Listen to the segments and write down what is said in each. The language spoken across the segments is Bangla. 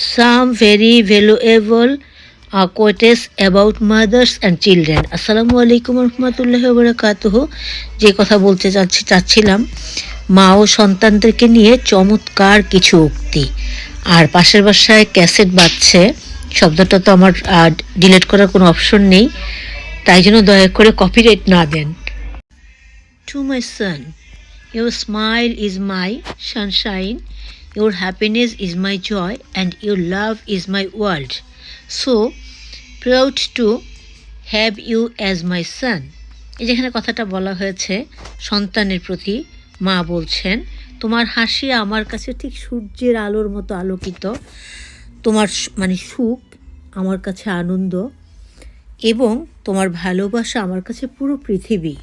some very valuable uh, quotes about mothers and children. আসসালামু আলাইকুম রহমতুল্লাহ বরকাতুহ যে কথা বলতে চাচ্ছি চাচ্ছিলাম মা ও সন্তানদেরকে নিয়ে চমৎকার কিছু উক্তি। আর পাশের বাসায় ক্যাসেট বাজছে। শব্দটা তো আমার ডিলিট করার কোনো অপশন নেই। তাই জন্য দয়া করে কপিরাইট না দেন। To my son Your smile is my sunshine, your happiness is my joy, and your love is my world. So proud to have you as my son. এই যেখানে কথাটা বলা হয়েছে সন্তানের প্রতি মা বলছেন তোমার হাসি আমার কাছে ঠিক সূর্যের আলোর মতো আলোকিত তোমার মানে সুখ আমার কাছে আনন্দ এবং তোমার ভালোবাসা আমার কাছে পুরো পৃথিবী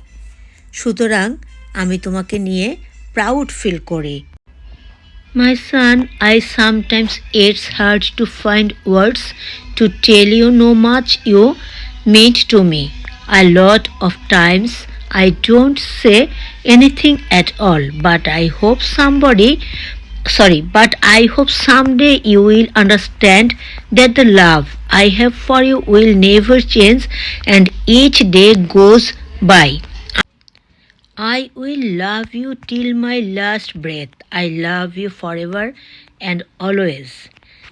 সুতরাং আমি তোমাকে নিয়ে প্রাউড ফিল করি My son, I sometimes it's hard to find words to tell you how much you meant to me. A lot of times I don't say anything at all, but I hope somebody sorry, but I hope someday you will understand that the love I have for you will never change and each day goes by. I will love you till my last breath. I love you forever and always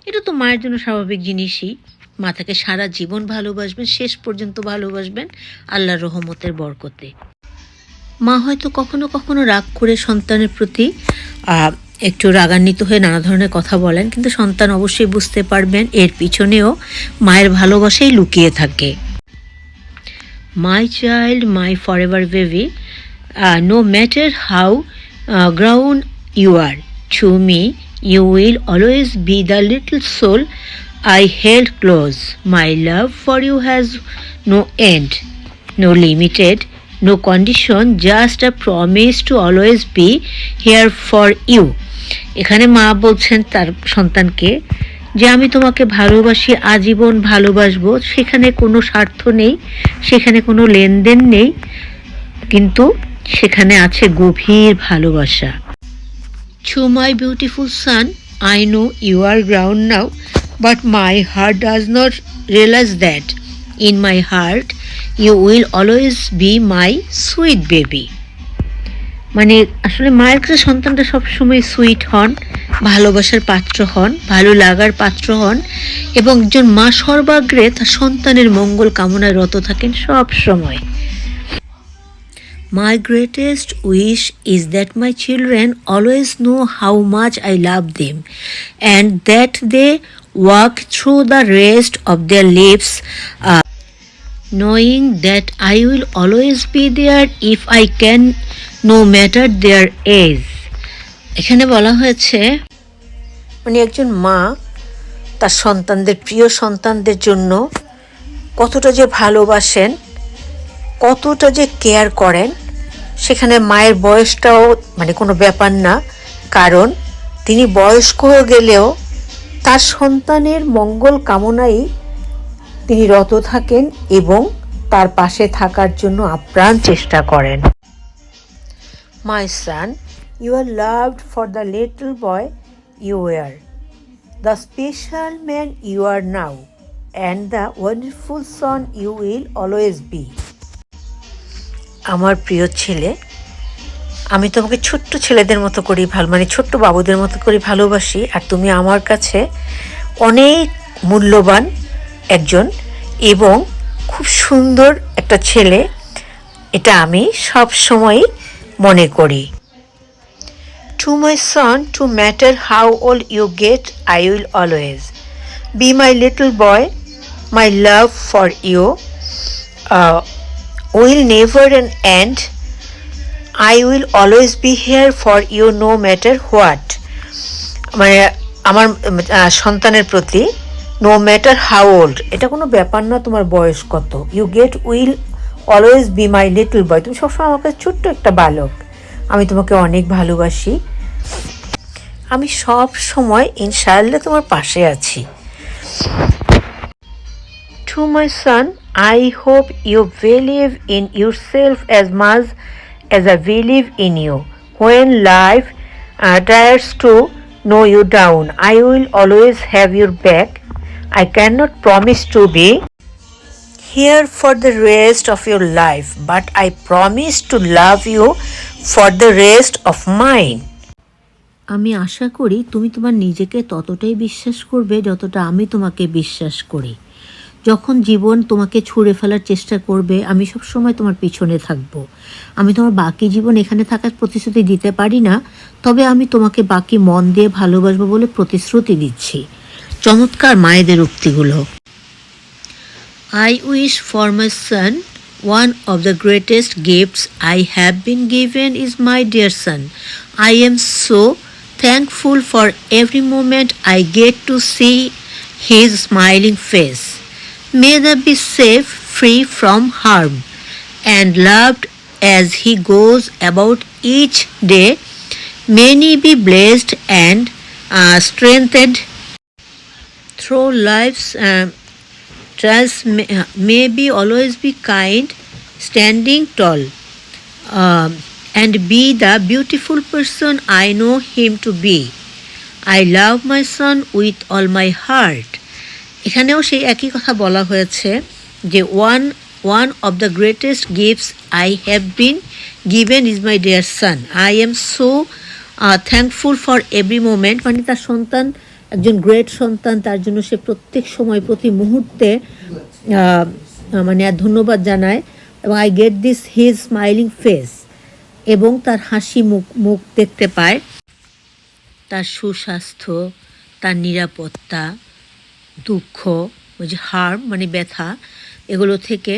এটা তো মায়ের জন্য স্বাভাবিক জিনিসই। মা তাকে সারা জীবন ভালোবাসবেন শেষ পর্যন্ত ভালোবাসবেন আল্লাহর রহমতের বরকতে। মা হয়তো কখনো কখনো রাগ করে সন্তানের প্রতি একটু রাগান্বিত হয়ে নানা ধরনের কথা বলেন কিন্তু সন্তান অবশ্যই বুঝতে পারবেন এর পিছনেও মায়ের ভালোবাসাই লুকিয়ে থাকে। My child my forever baby, uh, no matter how grown you are to me you will always be the little soul I held close my love for you has no end no limited no condition just a promise to always be here for you এখানে মা বলছেন তার সন্তানকে যে আমি তোমাকে ভালোবাসি, আজীবন ভালোবাসবো। সেখানে কোনো স্বার্থ নেই, সেখানে কোনো লেনদেন নেই। কিন্তু সেখানে আছে গভীর ভালোবাসা। To my beautiful son I know you are grown now but my heart does not realize that in my heart you will always be my sweet baby মানে আসলে মায়ের কাছে সন্তানটা সবসময় সুইট হন ভালোবাসার পাত্র হন ভালো লাগার পাত্র হন এবং একজন মা সর্বাগ্রে তার সন্তানের মঙ্গল কামনায় রত থাকেন সব সময় my greatest wish is that my children always know how much I love them and that they walk through the rest of their lives knowing that I will always be there if I can no matter their age এখানে বলা হয়েছে, উনি একজন মা, তার সন্তানদের, প্রিয় সন্তানদের জন্য কতটা যে ভালোবাসেন কতটা যে কেয়ার করেন, সেখানে মায়ের বয়সটাও মানে কোনো ব্যাপার না। কারণ তিনি বয়স্ক হয়ে গেলেও তার সন্তানের মঙ্গল কামনাই তিনি রত থাকেন এবং তার পাশে থাকার জন্য আপ্রাণ চেষ্টা করেন। My son, you are loved for the little boy you were. The special man you are now, and the wonderful son you will always be. আমার প্রিয় ছেলে, আমি তোমাকে ছোট্ট ছেলেদের মতো করি ভালো মানে ছোট্ট বাবুদের মতো করে ভালোবাসি, আর তুমি আমার কাছে অনেক মূল্যবান একজন এবং খুব সুন্দর একটা ছেলে, এটা আমি সব সময় মনে করি। To my son to matter how old you get I will always be my little boy my love for you will never an end. I will always be here for you no matter what. মানে আমার সন্তানের প্রতি নো ম্যাটার হাউ ওল্ড এটা কোনো ব্যাপার না তোমার বয়স কত। You get will always be my little boy তুমি সবসময় আমার কাছে ছোট্ট একটা বালক। আমি তোমাকে অনেক ভালোবাসি। আমি সব সময় ইনশাআল্লাহ তোমার পাশে আছি। To my son, I hope you believe in yourself as much as I believe in you. When life uh, tries to know you down. I will always have your back. I cannot promise to be here for the rest of your life, but I promise to love you for the rest of mine. আমি আশা করি তুমি তোমার নিজেকে ততটাই বিশ্বাস করবে যতটা আমি তোমাকে বিশ্বাস করি যখন জীবন তোমাকে ছুঁড়ে ফেলার চেষ্টা করবে, আমি সব সময় তোমার পিছনে থাকব। আমি তোমার বাকি জীবন এখানে থাকার প্রতিশ্রুতি দিতে পারি না, তবে আমি তোমাকে বাকি মন দিয়ে ভালোবাসবো বলে প্রতিশ্রুতি দিচ্ছি। চমৎকার মায়েদের উক্তিগুলো। I wish for my son one of the greatest gifts I have been given is my dear son I am so thankful for every moment I get to see his smiling face May they be safe, free from harm, and loved as he goes about each day. Many be blessed and uh, strengthened through life's uh, trials may, may be always be kind, standing tall, um, and be the beautiful person I know him to be. I love my son with all my heart. এখানেও সেই একই কথা বলা হয়েছে যে one one of the greatest gifts I have been given is my dear son I am so thankful for every moment মানে তার সন্তান, একজন গ্রেট সন্তান, তার জন্য সে প্রত্যেক সময়, প্রতি মুহূর্তে মানে ধন্যবাদ জানায়। এবং I get this his smiling face এবং তার হাসি মুখ মুখ দেখতে পায়। তার সুস্বাস্থ্য, তার নিরাপত্তা দুঃখ, ওই যে হার্ম মানে ব্যথা, এগুলো থেকে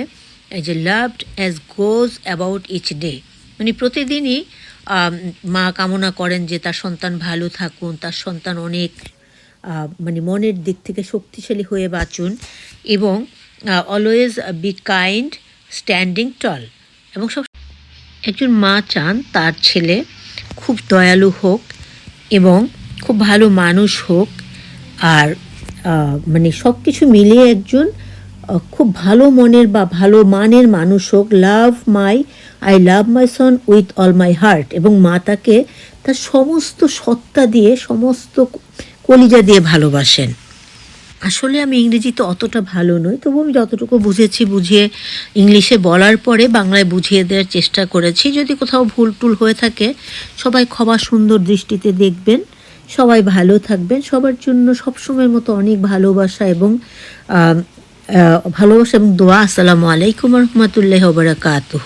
এই যে loved as goes about each day মানে প্রতিদিনই মা কামনা করেন যে তার সন্তান ভালো থাকুন, তার সন্তান অনেক মানে মনের দিক থেকে শক্তিশালী হয়ে বাঁচুন এবং always be kind standing tall এবং সব, একজন মা চান তার ছেলে খুব দয়ালু হোক এবং খুব ভালো মানুষ হোক, আর মানে সব কিছু মিলিয়ে একজন খুব ভালো মনের বা ভালো মানের মানুষ হোক, love my, I love my son with all my heart এবং মা তাকে তার সমস্ত সত্তা দিয়ে, সমস্ত কলিজা দিয়ে ভালোবাসেন। আসলে আমি ইংরেজিতে অতটা ভালো নই, তবু আমি যতটুকু বুঝেছি বুঝিয়ে ইংলিশে বলার পরে বাংলায় বুঝিয়ে দেওয়ার চেষ্টা করেছি। যদি কোথাও ভুল টুল হয়ে থাকে, সবাই ক্ষমা সুন্দর দৃষ্টিতে দেখবেন। সবাই ভালো থাকবেন। সবার জন্য সবসময়ের মতো অনেক ভালোবাসা এবং ভালোবাসা এবং দোয়া। আসসালামু আলাইকুম রহমতুল্লাহ বারাকাতুহ।